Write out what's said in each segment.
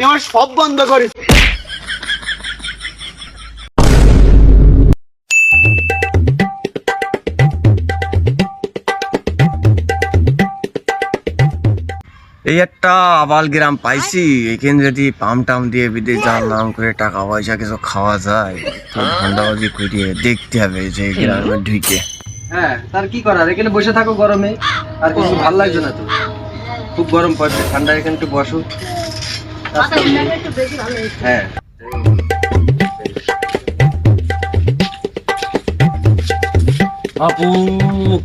তুই আমার সব বন্ধ করিস এই একটা আবাল গ্রাম পাইছি। এখানে যদি পাম টাম দিয়ে বিদেশ যাওয়ার নাম করে টাকা পয়সা কিছু খাওয়া যায় তো ঠান্ডাবাজি করিয়ে দেখতে হবে যে এই গ্রামে ঢুকে। হ্যাঁ তার কি করার? এখানে বসে থাকো গরমে আর কিছু ভালো লাগছে না তো। খুব গরম পড়ছে ঠান্ডা এখানে একটু বসো। হ্যাঁ। আপু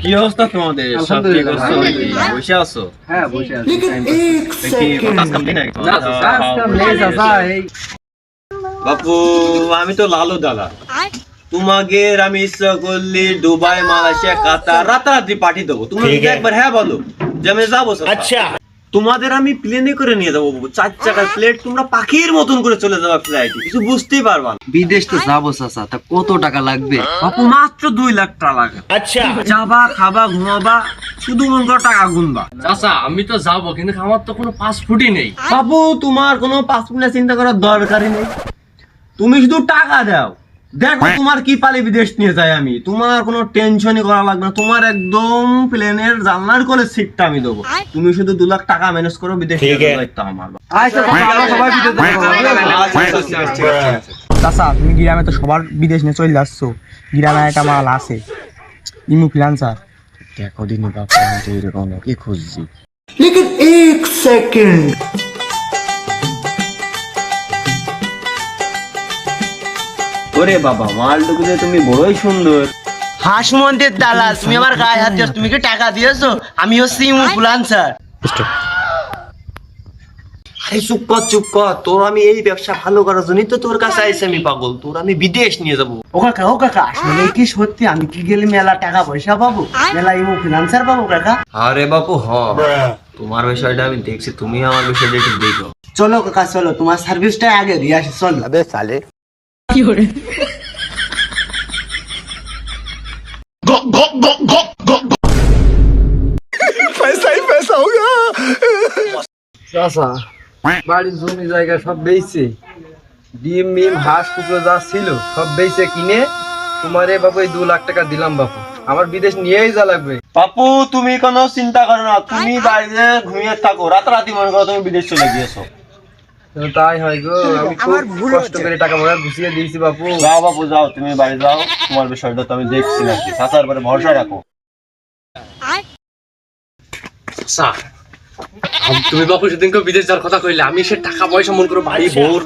কি অবস্থা তোমাদের? সব ঠিক আছো? বসে আছো? হ্যাঁ বসে আছি। দেখি কাজ? কাজ বাপু আমি তো লালু দাদা। তোমাদের আমি ইচ্ছা করলে দুবাই মালয়েশিয়া কাতার রাতারাতি পাঠিয়ে দেবো। তুমি একবার হ্যাঁ বলো যে আমি যাব আচ্ছা। তোমাদের আমি প্লেনে করে নিয়ে যাব চার চাকার প্লেট তোমরা পাখির মতন করে চলে যাবে ফ্লাইটে কিছু বুঝতেই পারবা বিদেশ তো যাব চাচা তা কত টাকা লাগবে? বাপু মাত্র দুই লাখ টাকা লাগে। আচ্ছা। যাবা খাবা ঘুমাবা শুধু মন করে টাকা গুনবা। চাচা আমি তো যাব কিন্তু আমার তো কোনো পাসপোর্টই নেই। বাবু তোমার কোনো পাসপোর্ট চিন্তা করার দরকারই নেই। তুমি শুধু টাকা দাও। দেখো তোমার কি পালি বিদেশ নিয়ে যাই আমি? তোমার কোনো টেনশনই করা লাগবে না। তোমার একদম প্লেনের জানলার কোলে সিটটা আমি দেবো। তুমি শুধু দু লাখ টাকা ম্যানেজ করো বিদেশ নিয়ে যাওয়ার আমার। চাচা তুমি গ্রামে তো সবার বিদেশ নিয়ে চলে আসছো। গ্রামে একটা মাল আছে। ইমু ফ্রিলান্সার দেখো দিনই বাবা এরকম কি খুঁজছি। ওরে বাবা মালটুকু যে তুমি বড়ই সুন্দর। হাঁস মন্দির দালাল তুমি আমার গায়ে হাত দিয়েছ তুমি কি টাকা দিয়েছ? আমি হচ্ছি ফুলান্সার আরে চুপ কর চুপ কর তোর আমি এই ব্যবসা ভালো করার জন্যই তো তোর কাছে আইসি আমি পাগল তোর আমি বিদেশ নিয়ে যাব। ও কাকা ও কাকা আসলে কি সত্যি আমি কি গেলে মেলা টাকা পয়সা পাবো? মেলা ইমু ফিনান্সার পাবো কাকা? আরে বাপু হ। তোমার বিষয়টা আমি দেখছি তুমি আমার বিষয়টা একটু দেখো। চলো কাকা চলো তোমার সার্ভিসটা আগে দিয়ে আসি চলো। চাচা বাড়ির জমি জায়গা সব বেচছে ডিম মিম হাঁস কুকুর যা ছিল সব বেচে কিনে তোমার এ বাবু এই দু লাখ টাকা দিলাম বাপু। আমার বিদেশ নিয়েই যা লাগবে। বাপু তুমি কোনো চিন্তা করো না। তুমি বাড়িতে ঘুমিয়ে থাকো। রাতারাতি মনে করো তুমি বিদেশ চলে গিয়েছো। তাই হয় গো আমি খুব কষ্ট করে টাকা পয়সা গুছিয়ে দিয়েছি বাপু। যাও বাপু যাও তুমি বাড়ি যাও তোমার বিষয়টা তো আমি দেখছি নাকি। চাচার পরে ভরসা রাখো। তুমি বাপু সেদিনকে বিদেশ যাওয়ার কথা কইলে আমি সে টাকা পয়সা মন করে বাড়ি বোর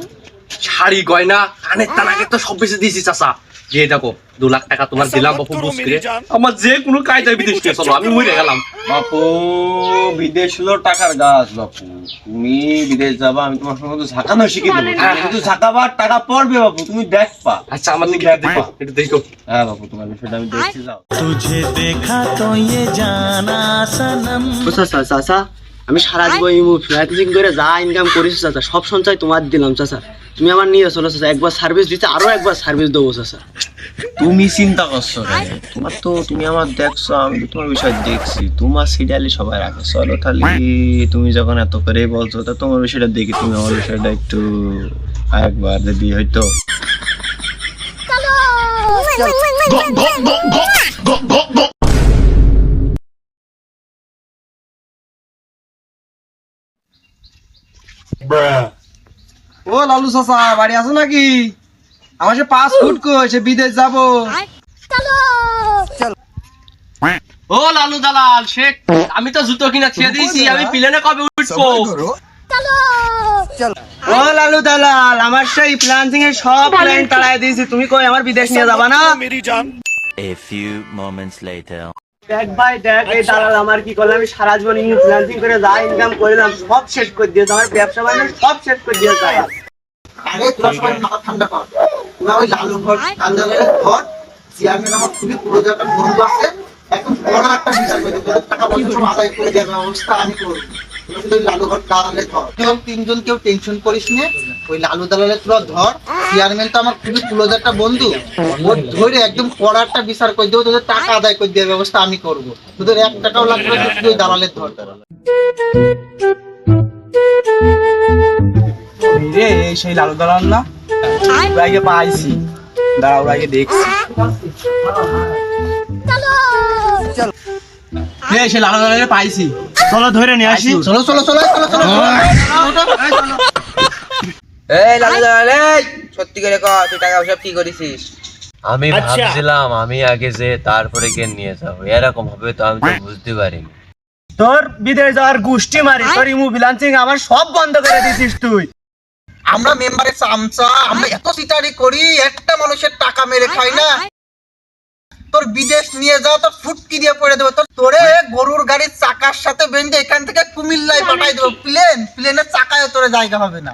শাড়ি গয়না কানের তানাকে তো সব বেশি দিয়েছি চাচা। যে দেখো দু লাখ টাকা তোমার দিলাম বাপু বুঝ আমার যে কোনো কায়দায় বিদেশ নিয়ে চলো আমি মরে গেলাম। বাপু বিদেশ হলো টাকার গাছ বাপু। তুমি বিদেশ যাবা আমি তোমার সঙ্গে তো ঝাঁকানো শিখে দেবো। কিন্তু ঝাঁকাবার টাকা পড়বে বাপু তুমি দেখবা। আচ্ছা আমার দিকে দেখো একটু দেখো। হ্যাঁ বাপু তোমার বিষয়টা আমি দেখছি যাও। ও চাচা চাচা? আমি সারা জীবন ইমু ফ্লাইটিং করে যা ইনকাম করেছি চাচা সব সঞ্চয় তোমার দিলাম চাচা। তুমি আমার নিয়ে চলো চাচা। একবার সার্ভিস দিতে আরও একবার সার্ভিস দেবো চাচা। তুমি চিন্তা করছ তোমার তো তুমি আমার দেখছ আমি তো তোমার বিষয় দেখছি। তোমার সিরিয়ালি সবাই রাখে চলো তাহলে তুমি যখন এত করে বলছো তা তোমার বিষয়টা দেখি তুমি আমার বিষয়টা একটু একবার যদি হয়তো। ও লালু চাচা বাড়ি আছো নাকি? আমার সে পাঁচ ফুট কই সে বিদেশ যাব। ও লালু দালাল শেখ আমি তো জুতো কিনা ছেড়ে দিয়েছি আমি প্লেনে কবে উঠবো? ও লালু দালাল আমার সেই ফ্লান্সিং এর সব প্ল্যান তাড়াই দিয়েছি তুমি কই আমার বিদেশ নিয়ে যাবা না? A few moments later. দেখ ভাই দেখ এই দালাল আমার কি করলাম আমি সারা জীবন ফ্লান্সিং করে যা ইনকাম করলাম সব শেষ করে দিয়েছে আমার ব্যবসা বাণিজ্য সব শেষ করে দিয়েছে দালাল। আরে তোরা সবাই মাথা ঠান্ডা কর। তোরা ওই লালু ঘর কান্দালের ঘর, চেয়ারম্যান আমার খুবই পুরো একটা বন্ধু আছে। এখন বড় একটা বিচার করে তোদের টাকা পয়সা সব আদায় করে দেওয়ার ব্যবস্থা আমি করব। তিনজন, কেউ টেনশন করিস ওই লালু দালালের তোরা ধর চেয়ারম্যান তো আমার খুবই ক্লোজ একটা বন্ধু। ও ধরে একদম কড়া একটা বিচার করে দেবো, তোদের টাকা আদায় করে দেওয়ার ব্যবস্থা আমি করব। তোদের এক লাগবে তুই দালালের ধর রে এই সেই লালু দালাল না? পাইছি। দাঁড়া দেখছি। রে সেই লালু পাইছি। চলো ধরে নিয়ে আসি। চলো চলো চলো চলো চলো এই লালু এই! সত্যি করে কর তুই টাকা পয়সা কি করেছিস? আমি ভাবছিলাম আমি আগে যে তারপরে কে নিয়ে যাব। এরকম হবে তো আমি তো বুঝতে পারিনি। তোর বিদেশ যাওয়ার গোষ্ঠী মারি তোর ইমু ফিলান্সিং আমার সব বন্ধ করে দিছিস তুই। আমরা মেম্বারের চামচা আমরা এত সিটারি করি একটা মানুষের টাকা মেরে খাই না। তোর বিদেশ নিয়ে যাও তোর ফুটকি দিয়ে পড়ে দেবো। তোর তোরে গরুর গাড়ির চাকার সাথে বেঁধে এখান থেকে কুমিল্লায় পাঠাই দেবো। প্লেন প্লেনের চাকায় তোরে জায়গা হবে না।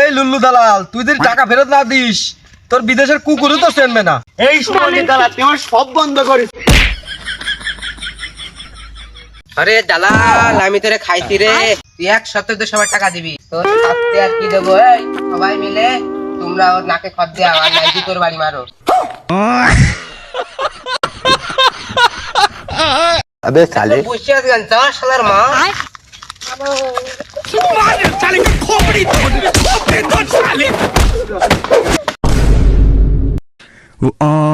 এই লুল্লু দালাল তুই যদি টাকা ফেরত না দিস তোর বিদেশের কুকুরও তো চেনবে না। এই সুমনি দালা তুই আমার সব বন্ধ করিস। আরে দালাল আমি তোরে খাইছি রে। তুই এক সপ্তাহে তো সবার টাকা দিবি। তোর খাতে আর কি দেবো? এই সবাই মিলে তোমরা ওর নাকে খত দিয়ে আবার নাইটি তোর বাড়ি মারো। আবে সালে বুঝছি আজকাল চল শালার মা। Oh